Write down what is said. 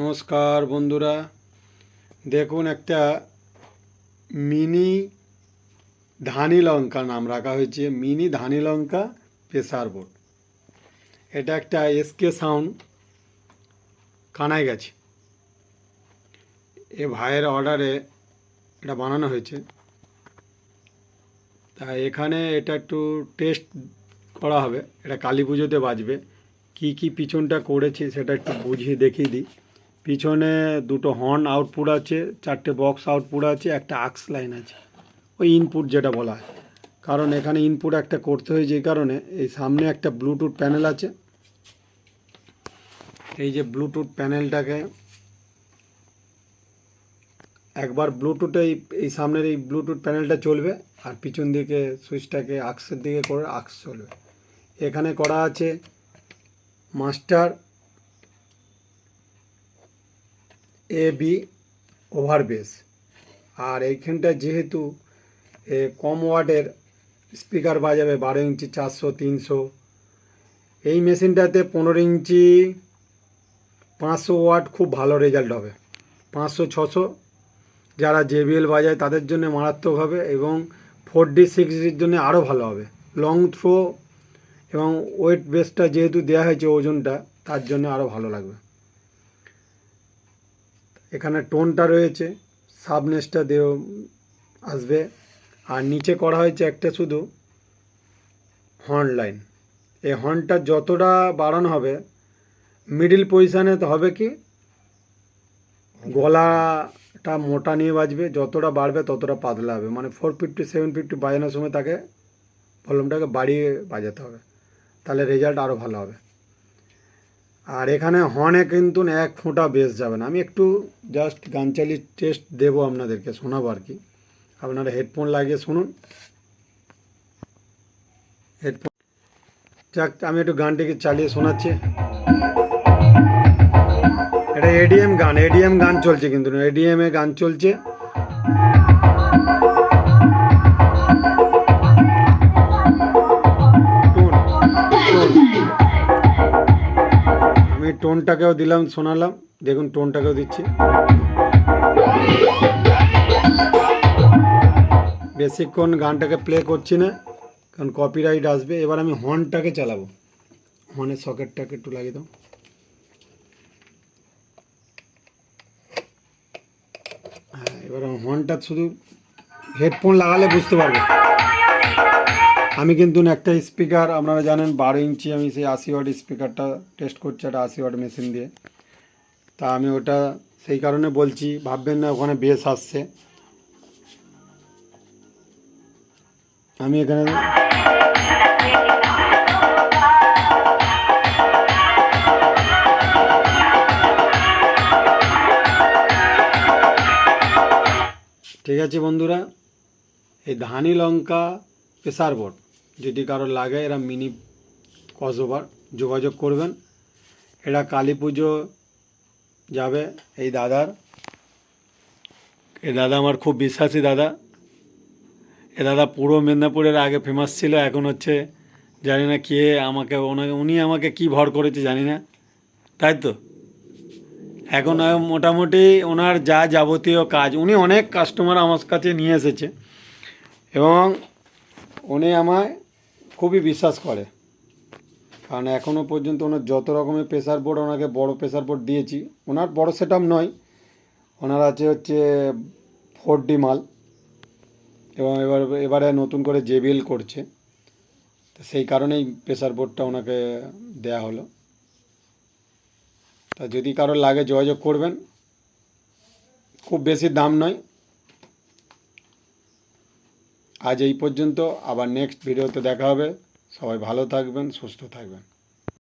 নমস্কার বন্ধুরা। দেখুন একটা মিনি ধানি লঙ্কা নাম রাখা হয়েছে, মিনি ধানি লঙ্কা প্রেসার বোর্ড এটা একটা এসকে সাউন্ড কানাই গেছে। এ ভাইয়ের অর্ডারে এটা বানানো হয়েছে। তা এখানে এটা একটু টেস্ট করা হবে, এটা কালী পুজোতে বাজবে। কি কি পিছনটা করেছে সেটা একটু বুঝিয়ে দেখিয়ে দিই। পিছনে দুটো হর্ন আউটপুট আছে, চারটে বক্স আউটপুট আছে, একটা আক্স লাইন আছে। ওই ইনপুট যেটা বলা হয়। কারণ এখানে ইনপুট একটা করতে হয় যে কারণে এই সামনে একটা ব্লুটুথ প্যানেল আছে। এই যে ব্লুটুথ প্যানেলটাকে একবার ব্লুটুথে এই সামনের এই ব্লুটুথ প্যানেলটা চলবে, আর পিছন দিকে সুইচটাকে আক্সের দিকে করে আক্স চলবে। এখানে করা আছে master A B over base আর এইখানটা যেহেতু কম ওয়াটের স্পিকার বাজাবে বারো ইঞ্চি, চারশো, তিনশো। এই মেশিনটাতে পনেরো ইঞ্চি, পাঁচশো ওয়াট খুব ভালো রেজাল্ট হবে। পাঁচশো, ছশো, যারা জেবিএল বাজায় তাদের জন্য মারাত্মক হবে এবং ফোর ডি সিক্স ডির জন্য আরও ভালো হবে। লং থ্রো এবং ওয়েট বেসটা যেহেতু দেওয়া হয়েছে ওজনটা, তার জন্য আরও ভালো লাগবে। এখানে টোনটা রয়েছে, সাবনেসটা দেও আসবে, আর নিচে করা হয়েছে একটা শুধু হর্ন লাইন এই হর্নটা যতটা বাড়ানো হবে মিডিল পজিশানে তো হবে কি? গলাটা মোটা নিয়ে বাজবে, যতটা বাড়বে ততটা পাতলা হবে। মানে ফোর ফিফটি সেভেন ফিফটি বাজানোর সময় তাকে ভলিউমটাকে বাড়িয়ে বাজাতে হবে। তাহলে রেজাল্ট আরও ভালো হবে। আর এখানে হর্নে কিন্তু এক ফোঁটা বেস যাবে না। আমি একটু জাস্ট গান চালিয়ে টেস্ট দেবো আপনাদেরকে, শোনাবো আর কি। আপনারা হেডফোন লাগিয়ে শুনুন। হেডফোন যাক, আমি একটু গানটিকে চালিয়ে শোনাচ্ছি। এটা এডিএম গান এডিএম গান চলছে কিন্তু এডিএম এ গান চলছে। আমি টোনটাকেও দিলাম, শোনালাম। দেখুন, টোনটাকেও দিচ্ছি। বেশিক্ষণ গানটাকে প্লে করছি না, কারণ কপিরাইট আসবে। এবার আমি হর্নটাকে চালাবো। হর্নের সকেটটাকে একটু লাগিয়ে দাও। হ্যাঁ এবার হর্নটা শুধু হেডফোন লাগালে বুঝতে পারবে। আমি কিন্তু একটা স্পিকার আপনারা জানেন, বারো ইঞ্চি আমি সেই আশি ওয়াট স্পিকারটা টেস্ট করছি, একটা আশি ওয়াট মেশিন দিয়ে। তা আমি ওটা সেই কারণে বলছি, ভাববেন না, ওখানে বেস আসছে। আমি এখানে ঠিক আছে বন্ধুরা, এই ধানি লঙ্কা প্রেসার বোর্ড। যদি কারও লাগে, এরা মিনি কসওভার যোগাযোগ করবেন। এরা কালী পুজো যাবে, এই দাদার। এ দাদা আমার খুব বিশ্বাসী দাদা। এ দাদা পুরো মেদিনীপুরের আগে ফেমাস ছিল, এখন হচ্ছে জানি না কে আমাকে, ওনাকে, উনি আমাকে কি ভর করেছে জানি না। তাই তো? এখন মোটামুটি ওনার যা যাবতীয় কাজ, উনি অনেক কাস্টমার আমার কাছে নিয়ে এসেছে। এবং উনি আমায় খুবই বিশ্বাস করে। কারণ এখনও পর্যন্ত ওনার যত রকমের প্রেসার বোর্ড ওনাকে বড় প্রেসার বোর্ড দিয়েছি, ওনার বড় সেট নয়। ওনার আছে হচ্ছে ফোর ডি মাল এবং এবার, এবারে নতুন করে জেবিএল করছে। তো সেই কারণেই প্রেসার বোর্ডটা ওনাকে দেয়া হলো। তা যদি কারও লাগে যোগাযোগ করবেন, খুব বেশি দাম নয়। আজ এই পর্যন্ত আবার নেক্সট ভিডিওতে দেখা হবে। সবাই ভালো থাকবেন সুস্থ থাকবেন।